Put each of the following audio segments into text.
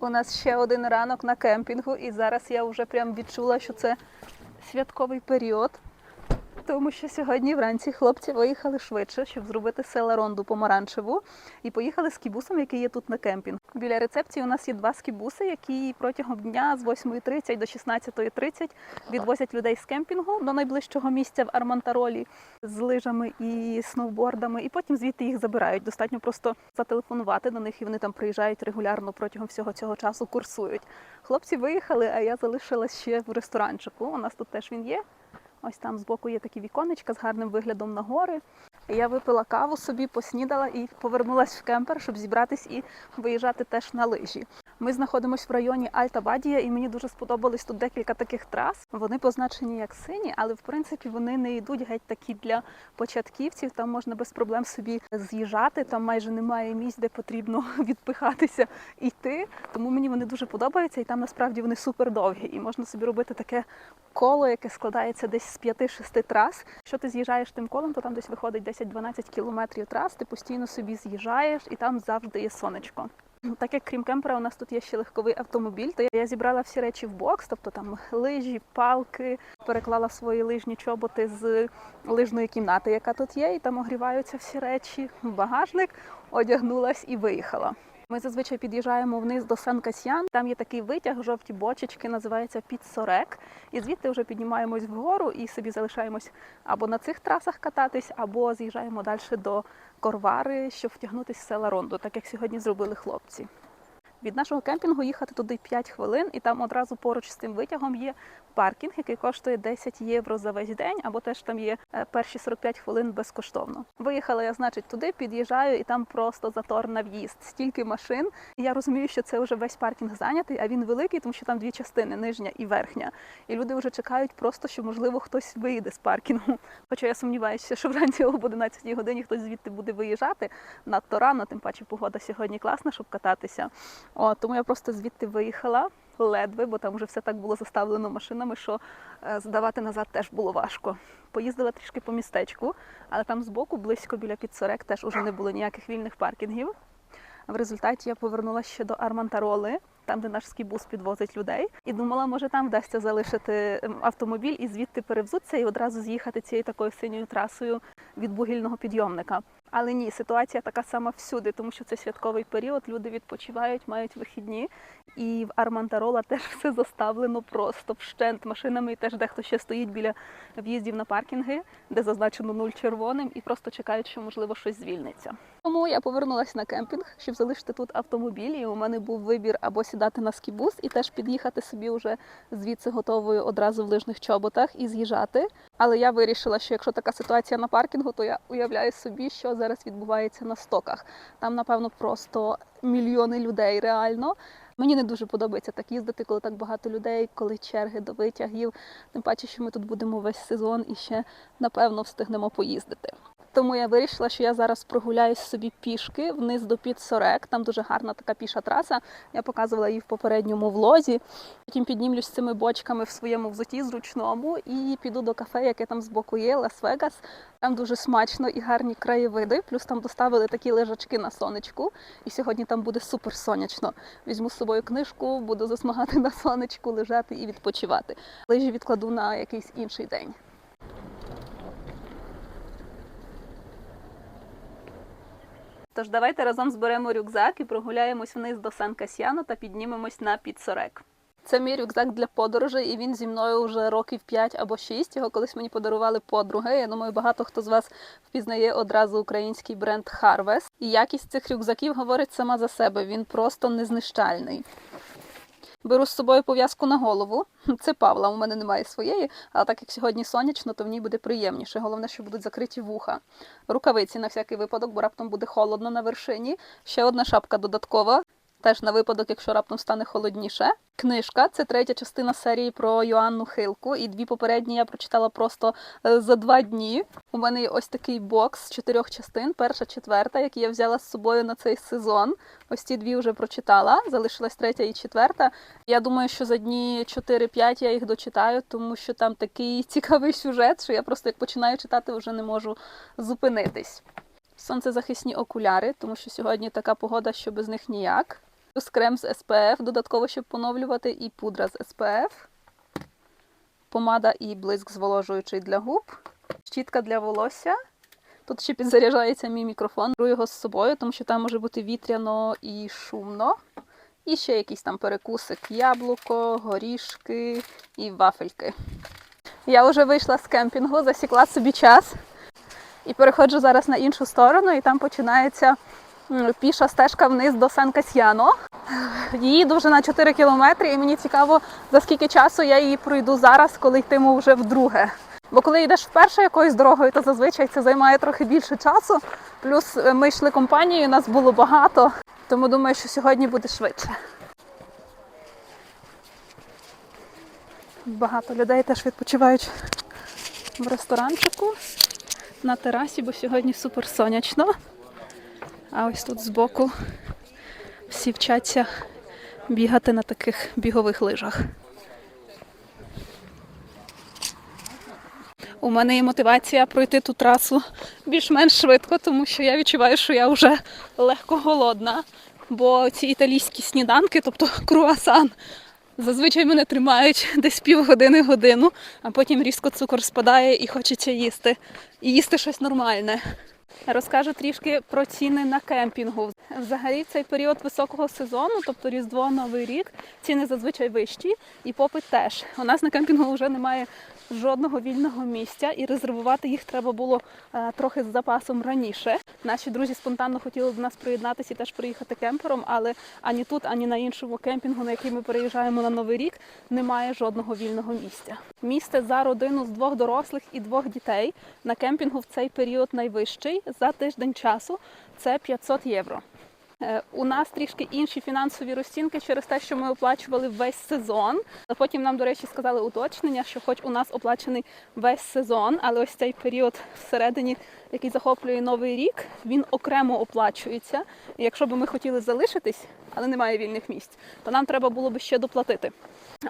У нас ще один ранок на кемпінгу, і зараз я вже прям відчула, що це святковий період. Тому що сьогодні вранці хлопці виїхали швидше, щоб зробити селеронду помаранчеву, і поїхали з кібусом, який є тут на кемпінг. Біля рецепції у нас є два скібуси, які протягом дня з 8.30 до 16.30 відвозять людей з кемпінгу до найближчого місця в Армантаролі з лижами і сноубордами, і потім звідти їх забирають. Достатньо просто зателефонувати до них, і вони там приїжджають регулярно протягом всього цього часу, курсують. Хлопці виїхали, а я залишилась ще в ресторанчику. У нас тут теж він є. Ось там збоку є такі віконечка з гарним виглядом на гори. Я випила каву собі, поснідала і повернулася в кемпер, щоб зібратись і виїжджати теж на лижі. Ми знаходимося в районі Альта Бадія, і мені дуже сподобались тут декілька таких трас. Вони позначені як сині, але в принципі вони не йдуть геть такі для початківців. Там можна без проблем собі з'їжджати. Там майже немає місць, де потрібно відпихатися йти. Тому мені вони дуже подобаються, і там насправді вони супер довгі. І можна собі робити таке коло, яке складається десь з 5-6 трас. Якщо ти з'їжджаєш тим колом, то там десь виходить 10-12 кілометрів трас. Ти постійно собі з'їжджаєш, і там завжди є сонечко. Так як крім кемпера, у нас тут є ще легковий автомобіль, то я зібрала всі речі в бокс, тобто там лижі, палки, переклала свої лижні чоботи з лижної кімнати, яка тут є, і там огріваються всі речі багажник, одягнулась і виїхала. Ми зазвичай під'їжджаємо вниз до сан касьян Там є такий витяг, жовті бочечки, називається Підсорек. І звідти вже піднімаємось вгору і собі залишаємось або на цих трасах кататись, або з'їжджаємо далі до Корвари, щоб втягнутися в села Ронду, так як сьогодні зробили хлопці. Від нашого кемпінгу їхати туди 5 хвилин, і там одразу поруч з тим витягом є паркінг, який коштує 10 євро за весь день, або теж там є е, перші 45 хвилин безкоштовно. Виїхала я, значить, туди, під'їжджаю, і там просто затор на в'їзд. Стільки машин. Я розумію, що це вже весь паркінг зайнятий, а він великий, тому що там дві частини нижня і верхня. І люди вже чекають просто, що можливо хтось вийде з паркінгу. Хоча я сумніваюся, що вранці об 11 годині хтось звідти буде виїжджати надто рано, тим паче погода сьогодні класна, щоб кататися. О, тому я просто звідти виїхала ледве, бо там вже все так було заставлено машинами, що е, здавати назад теж було важко. Поїздила трішки по містечку, але там збоку, близько біля Підсорек, теж уже не було ніяких вільних паркінгів. В результаті я повернулася ще до Армантароли, там, де наш скібус підвозить людей, і думала, може там вдасться залишити автомобіль і звідти перевзутися і одразу з'їхати цією такою синьою трасою від бугільного підйомника. Але ні, ситуація така сама всюди, тому що це святковий період. Люди відпочивають, мають вихідні, і в Армантарола теж все заставлено просто вщент машинами. І теж дехто ще стоїть біля в'їздів на паркінги, де зазначено нуль червоним, і просто чекають, що можливо щось звільниться. Тому я повернулася на кемпінг, щоб залишити тут автомобіль. І у мене був вибір або сідати на скібус і теж під'їхати собі вже звідси готовою одразу в лижних чоботах і з'їжджати. Але я вирішила, що якщо така ситуація на паркінгу, то я уявляю собі, що зараз відбувається на стоках. Там, напевно, просто мільйони людей реально. Мені не дуже подобається так їздити, коли так багато людей, коли черги до витягів. Тим паче, що ми тут будемо весь сезон і ще напевно встигнемо поїздити. Тому я вирішила, що я зараз прогуляюсь собі пішки вниз до Підсорек. Там дуже гарна така піша траса. Я показувала її в попередньому влозі. Потім піднімлюсь цими бочками в своєму взуті зручному і піду до кафе, яке там збоку є, Лас-Вегас. Там дуже смачно і гарні краєвиди. Плюс там доставили такі лежачки на сонечку. І сьогодні там буде супер сонячно. Візьму з собою книжку, буду засмагати на сонечку, лежати і відпочивати. Лижі відкладу на якийсь інший день. Тож давайте разом зберемо рюкзак і прогуляємось вниз до Сан Касьяно та піднімемось на Підсорек. Це мій рюкзак для подорожей, і він зі мною вже років 5 або 6. Його колись мені подарували подруги. Я думаю, багато хто з вас впізнає одразу український бренд Harvest. І якість цих рюкзаків говорить сама за себе. Він просто незнищальний. Беру з собою пов'язку на голову. Це Павла, у мене немає своєї, але так як сьогодні сонячно, то в ній буде приємніше. Головне, що будуть закриті вуха. Рукавиці на всякий випадок, бо раптом буде холодно на вершині. Ще одна шапка додаткова. Теж на випадок, якщо раптом стане холодніше. Книжка це третя частина серії про Йоанну Хилку. І дві попередні я прочитала просто е, за два дні. У мене є ось такий бокс з чотирьох частин. Перша, четверта, які я взяла з собою на цей сезон. Ось ці дві вже прочитала. Залишилась третя і четверта. Я думаю, що за дні 4-5 я їх дочитаю, тому що там такий цікавий сюжет, що я просто як починаю читати, вже не можу зупинитись. Сонцезахисні окуляри, тому що сьогодні така погода, що без них ніяк. Плюс крем з SPF, додатково, щоб поновлювати, і пудра з SPF, помада і блиск зволожуючий для губ, щітка для волосся. Тут ще підзаряджається мій мікрофон. Беру його з собою, тому що там може бути вітряно і шумно. І ще якийсь там перекусик, яблуко, горішки і вафельки. Я вже вийшла з кемпінгу, засікла собі час і переходжу зараз на іншу сторону, і там починається піша стежка вниз до Сан Касьяно. Її довжина 4 кілометри, і мені цікаво, за скільки часу я її пройду зараз, коли йтиму вже вдруге. Бо коли йдеш вперше якоюсь дорогою, то зазвичай це займає трохи більше часу. Плюс е, ми йшли компанією, нас було багато, тому думаю, що сьогодні буде швидше. Багато людей теж відпочивають в ресторанчику на терасі, бо сьогодні супер сонячно. А ось тут збоку всі вчаться бігати на таких бігових лижах. У мене є мотивація пройти ту трасу більш-менш швидко, тому що я відчуваю, що я вже легко голодна. Бо ці італійські сніданки, тобто круасан, зазвичай мене тримають десь півгодини годину, а потім різко цукор спадає і хочеться їсти. І їсти щось нормальне. Розкажу трішки про ціни на кемпінгу. Взагалі, цей період високого сезону, тобто Різдво, Новий рік, ціни зазвичай вищі, і попит теж. У нас на кемпінгу вже немає жодного вільного місця, і резервувати їх треба було е, трохи з запасом раніше. Наші друзі спонтанно хотіли до нас приєднатися і теж приїхати кемпером, але ані тут, ані на іншому кемпінгу, на який ми переїжджаємо на Новий рік, немає жодного вільного місця. Місце за родину з двох дорослих і двох дітей на кемпінгу в цей період найвищий за тиждень часу це 500 євро. Е, У нас трішки інші фінансові розцінки через те, що ми оплачували весь сезон. Потім нам, до речі, сказали уточнення, що хоч у нас оплачений весь сезон, але ось цей період всередині, який захоплює новий рік, він окремо оплачується. І якщо б ми хотіли залишитись, але немає вільних місць, то нам треба було б ще доплатити.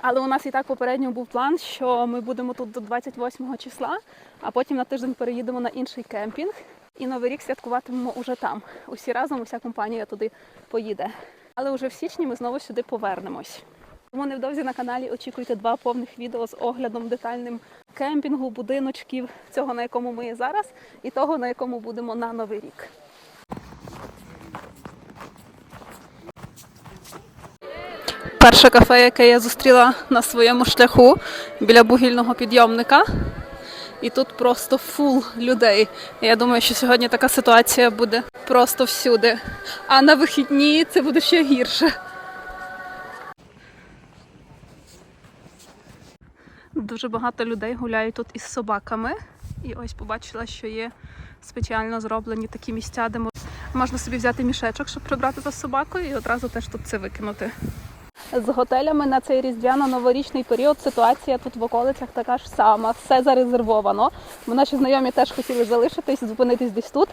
Але у нас і так попередньо був план, що ми будемо тут до 28 числа, а потім на тиждень переїдемо на інший кемпінг. І новий рік святкуватимемо уже там. Усі разом, уся компанія туди поїде. Але вже в січні ми знову сюди повернемось. Тому невдовзі на каналі очікуйте два повних відео з оглядом детальним кемпінгу, будиночків, цього на якому ми є зараз, і того, на якому будемо на новий рік. Перше кафе, яке я зустріла на своєму шляху біля бугільного підйомника. І тут просто фул людей. Я думаю, що сьогодні така ситуація буде просто всюди. А на вихідні це буде ще гірше. Дуже багато людей гуляють тут із собаками. І ось побачила, що є спеціально зроблені такі місця, де можна собі взяти мішечок, щоб прибрати за собакою, і одразу теж тут це викинути. З готелями на цей різдвяно-новорічний період ситуація тут в околицях така ж сама, все зарезервовано. Бо наші знайомі теж хотіли залишитись, зупинитись десь тут.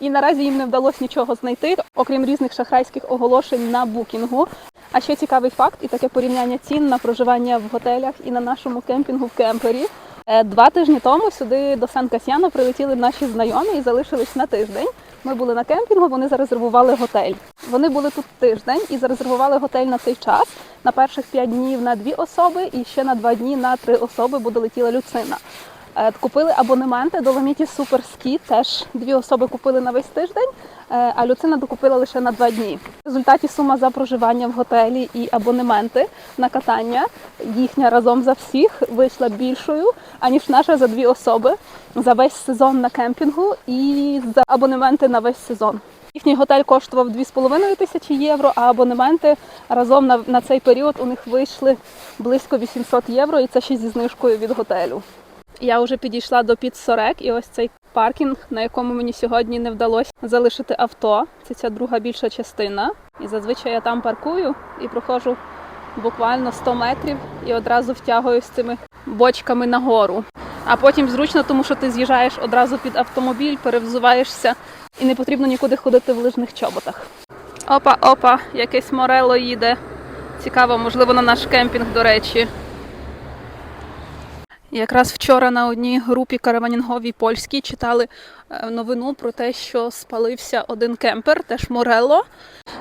І наразі їм не вдалося нічого знайти, окрім різних шахрайських оголошень на букінгу. А ще цікавий факт і таке порівняння цін на проживання в готелях і на нашому кемпінгу в кемпері. Е, Два тижні тому сюди до Сан Касьяно прилетіли наші знайомі і залишились на тиждень. Ми були на кемпінгу, вони зарезервували готель. Вони були тут тиждень і зарезервували готель на цей час. На перших п'ять днів на дві особи і ще на два дні на три особи, бо долетіла люцина. Е, Купили абонементи до Ломіті Супер Скі. Теж дві особи купили на весь тиждень, е, а Люцина докупила лише на два дні. В результаті сума за проживання в готелі і абонементи на катання їхня разом за всіх вийшла більшою, аніж наша за дві особи за весь сезон на кемпінгу і за абонементи на весь сезон. Їхній готель коштував 2,5 тисячі євро, а абонементи разом на, на цей період у них вийшли близько 800 євро, і це ще зі знижкою від готелю. Я вже підійшла до Підсорек, і ось цей паркінг, на якому мені сьогодні не вдалося залишити авто. Це ця друга більша частина. І зазвичай я там паркую і проходжу буквально 100 метрів і одразу втягуюсь цими бочками нагору. А потім зручно, тому що ти з'їжджаєш одразу під автомобіль, перевзуваєшся і не потрібно нікуди ходити в лижних чоботах. Опа, опа, якесь морело їде. Цікаво, можливо, на наш кемпінг, до речі. Якраз вчора на одній групі караванінговій польській читали е, новину про те, що спалився один кемпер, теж Морелло.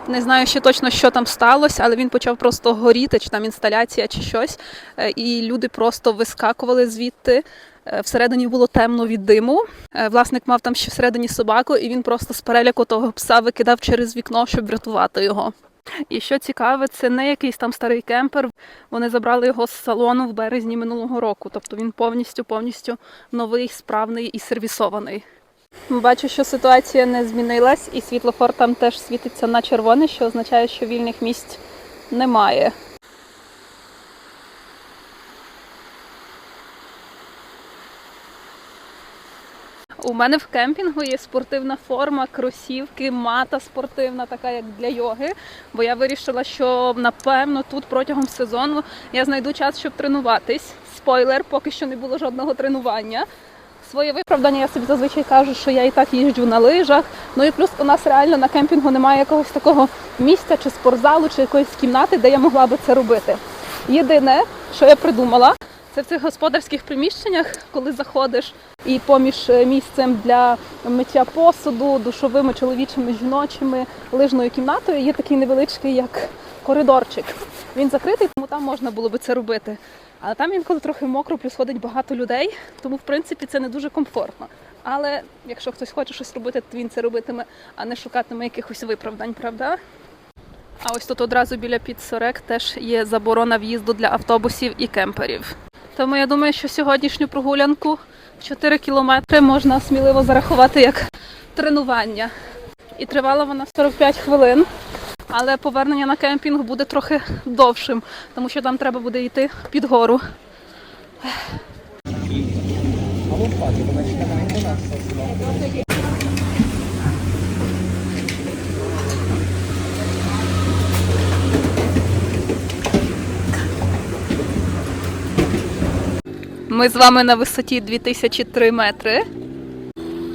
Не знаю ще точно, що там сталося, але він почав просто горіти, чи там інсталяція, чи щось. Е, І люди просто вискакували звідти. Е, Всередині було темно від диму. Власник мав там ще всередині собаку, і він просто з переляку того пса викидав через вікно, щоб врятувати його. І що цікаве, це не якийсь там старий кемпер. Вони забрали його з салону в березні минулого року. Тобто він повністю повністю новий, справний і сервісований. Бачу, що ситуація не змінилась, і світлофор там теж світиться на червоне, що означає, що вільних місць немає. У мене в кемпінгу є спортивна форма, кросівки, мата спортивна, така як для йоги. Бо я вирішила, що напевно тут протягом сезону я знайду час, щоб тренуватись. Спойлер, поки що не було жодного тренування. Своє виправдання я собі зазвичай кажу, що я і так їжджу на лижах. Ну і плюс у нас реально на кемпінгу немає якогось такого місця чи спортзалу, чи якоїсь кімнати, де я могла би це робити. Єдине, що я придумала, це в цих господарських приміщеннях, коли заходиш і поміж е, місцем для миття посуду, душовими чоловічими, жіночими, лижною кімнатою є такий невеличкий як коридорчик. Він закритий, тому там можна було би це робити. Але там інколи трохи мокро, плюс ходить багато людей, тому в принципі це не дуже комфортно. Але якщо хтось хоче щось робити, то він це робитиме, а не шукатиме якихось виправдань, правда? А ось тут одразу біля Підсорек теж є заборона в'їзду для автобусів і кемперів. Тому я думаю, що сьогоднішню прогулянку в 4 кілометри можна сміливо зарахувати як тренування. І тривала вона 45 хвилин. Але повернення на кемпінг буде трохи довшим, тому що там треба буде йти під гору. Ми з вами на висоті 2003 метри.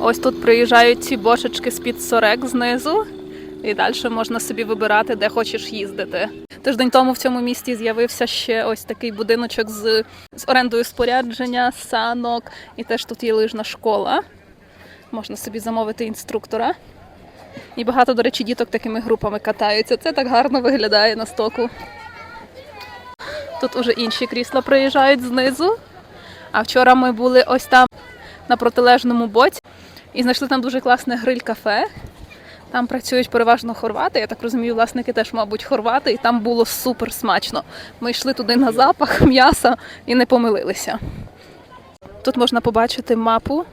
Ось тут приїжджають ці бошечки з-під сорек знизу, і далі можна собі вибирати, де хочеш їздити. Тиждень тому в цьому місті з'явився ще ось такий будиночок з, з орендою спорядження, санок, і теж тут є лижна школа. Можна собі замовити інструктора. І багато, до речі, діток такими групами катаються. Це так гарно виглядає на стоку. Тут уже інші крісла приїжджають знизу. А вчора ми були ось там на протилежному боці і знайшли там дуже класне гриль-кафе. Там працюють переважно хорвати. Я так розумію, власники теж, мабуть, хорвати, і там було супер смачно. Ми йшли туди на запах м'яса і не помилилися. Тут можна побачити мапу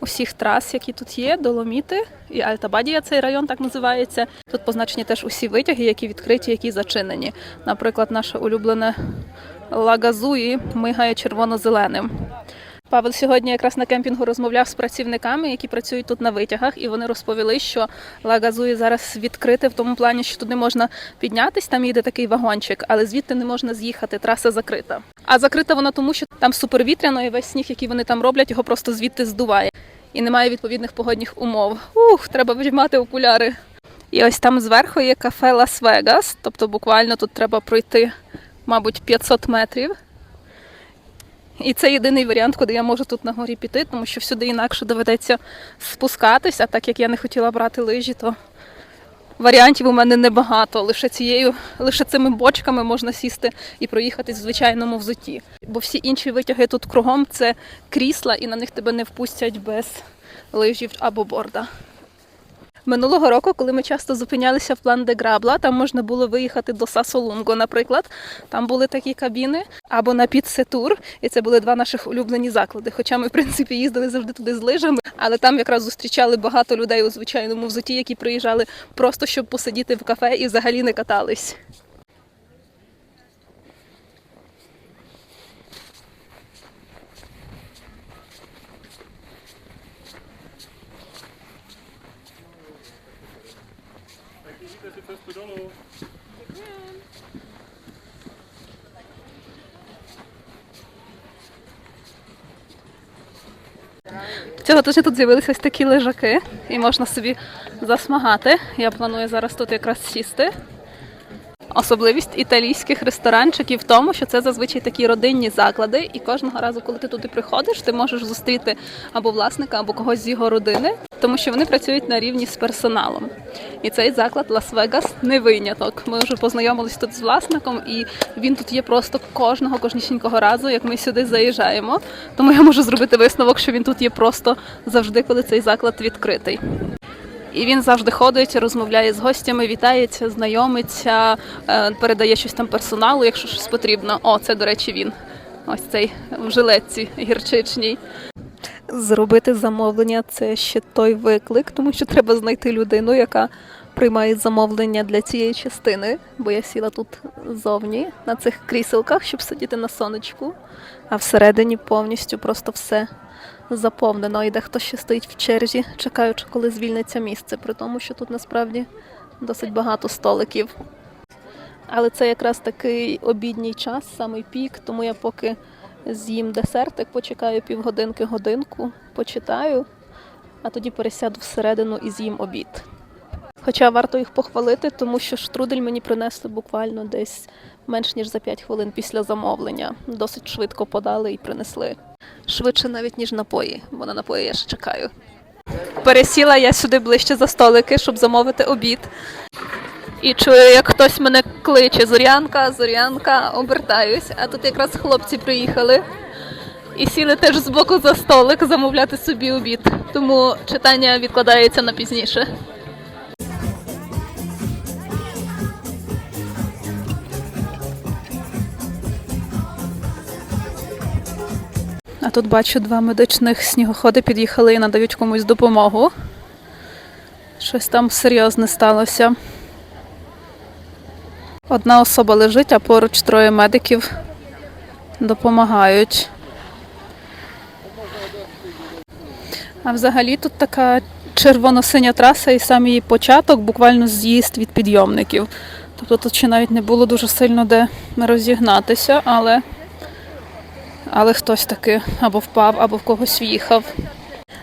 усіх трас, які тут є, доломіти і Альтабадія, цей район так називається. Тут позначені теж усі витяги, які відкриті, які зачинені. Наприклад, наше улюблене Лагазуї мигає червоно-зеленим. Павел сьогодні якраз на кемпінгу розмовляв з працівниками, які працюють тут на витягах, і вони розповіли, що Лагазуї зараз відкрите в тому плані, що туди можна піднятись, там їде такий вагончик, але звідти не можна з'їхати, траса закрита. А закрита вона тому, що там супервітряно, і весь сніг, який вони там роблять, його просто звідти здуває. І немає відповідних погодних умов. Ух, треба вжимати окуляри. І ось там зверху є кафе Лас-Вегас, тобто буквально тут треба пройти, мабуть, 500 метрів. І це єдиний варіант, куди я можу тут на горі піти, тому що всюди інакше доведеться спускатися. А так як я не хотіла брати лижі, то варіантів у мене небагато. Лише цією, лише цими бочками можна сісти і проїхатись в звичайному взутті. Бо всі інші витяги тут кругом це крісла, і на них тебе не впустять без лижів або борда. Минулого року, коли ми часто зупинялися в план де Грабла, там можна було виїхати до Сасолунго, наприклад. Там були такі кабіни, або на Підсетур, і це були два наших улюблені заклади. Хоча ми, в принципі, їздили завжди туди з лижами, але там якраз зустрічали багато людей у звичайному взуті, які приїжджали просто щоб посидіти в кафе і взагалі не катались. Цього тижня тут з'явилися такі лежаки, і можна собі засмагати. Я планую зараз тут якраз сісти. Особливість італійських ресторанчиків в тому, що це зазвичай такі родинні заклади, і кожного разу, коли ти туди приходиш, ти можеш зустріти або власника, або когось з його родини, тому що вони працюють на рівні з персоналом. І цей заклад Лас-Вегас не виняток. Ми вже познайомились тут з власником, і він тут є просто кожного кожнісінького разу, як ми сюди заїжджаємо. Тому я можу зробити висновок, що він тут є просто завжди, коли цей заклад відкритий. І він завжди ходить, розмовляє з гостями, вітається, знайомиться, е, передає щось там персоналу, якщо щось потрібно. О, це, до речі, він. Ось цей в жилетці гірчичній. Зробити замовлення це ще той виклик, тому що треба знайти людину, яка приймає замовлення для цієї частини, бо я сіла тут зовні на цих кріселках, щоб сидіти на сонечку, а всередині повністю просто все заповнено. І дехто ще стоїть в черзі, чекаючи, коли звільниться місце, при тому, що тут насправді досить багато столиків. Але це якраз такий обідній час, самий пік, тому я поки з'їм десертик, почекаю півгодинки, годинку, почитаю, а тоді пересяду всередину і з'їм обід. Хоча варто їх похвалити, тому що штрудель мені принесли буквально десь менш ніж за 5 хвилин після замовлення. Досить швидко подали і принесли. Швидше навіть ніж напої, бо на напої я ще чекаю. Пересіла я сюди ближче за столики, щоб замовити обід. І чую, як хтось мене кличе Зорянка, Зорянка, обертаюсь, а тут якраз хлопці приїхали і сіли теж збоку за столик замовляти собі обід. Тому читання відкладається на пізніше. А тут бачу два медичних снігоходи під'їхали і надають комусь допомогу. Щось там серйозне сталося. Одна особа лежить, а поруч троє медиків допомагають. А взагалі тут така червоно-синя траса і сам її початок буквально з'їзд від підйомників. Тобто тут ще навіть не було дуже сильно де розігнатися, але, але хтось таки або впав, або в когось в'їхав.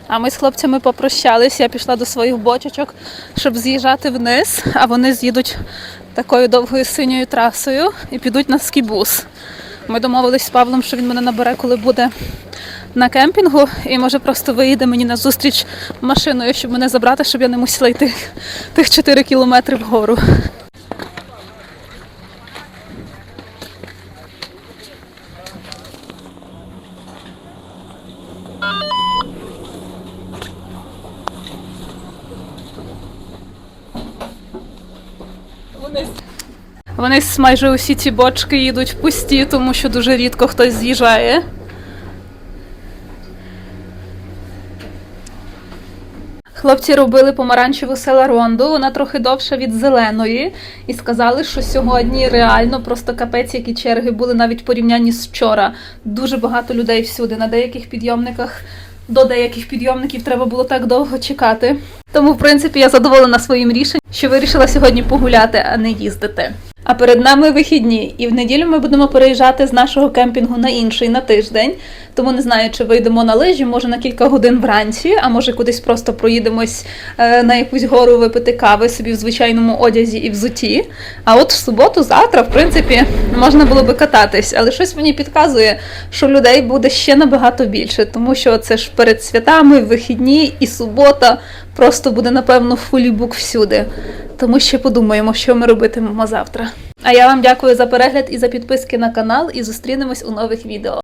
А ми з хлопцями попрощались, я пішла до своїх бочечок, щоб з'їжджати вниз, а вони з'їдуть такою довгою синьою трасою і підуть на скібус. Ми домовились з Павлом, що він мене набере, коли буде на кемпінгу, і може просто виїде мені на зустріч машиною, щоб мене забрати, щоб я не мусила йти тих 4 кілометри вгору. Вони майже усі ці бочки їдуть пусті, тому що дуже рідко хтось з'їжджає. Хлопці робили помаранчеву селаронду, вона трохи довша від зеленої, і сказали, що сьогодні реально просто капець, які черги були навіть порівнянні з вчора. Дуже багато людей всюди. На деяких підйомниках до деяких підйомників треба було так довго чекати. Тому, в принципі, я задоволена своїм рішенням, що вирішила сьогодні погуляти, а не їздити. А перед нами вихідні, і в неділю ми будемо переїжджати з нашого кемпінгу на інший на тиждень. Тому не знаю, чи вийдемо на лижі, може на кілька годин вранці, а може кудись просто проїдемось е, на якусь гору випити кави собі в звичайному одязі і взуті. А от в суботу, завтра, в принципі, можна було би кататись, але щось мені підказує, що людей буде ще набагато більше, тому що це ж перед святами, вихідні і субота просто буде, напевно, фулібук всюди. Тому ще подумаємо, що ми робитимемо завтра. А я вам дякую за перегляд і за підписки на канал, і зустрінемось у нових відео.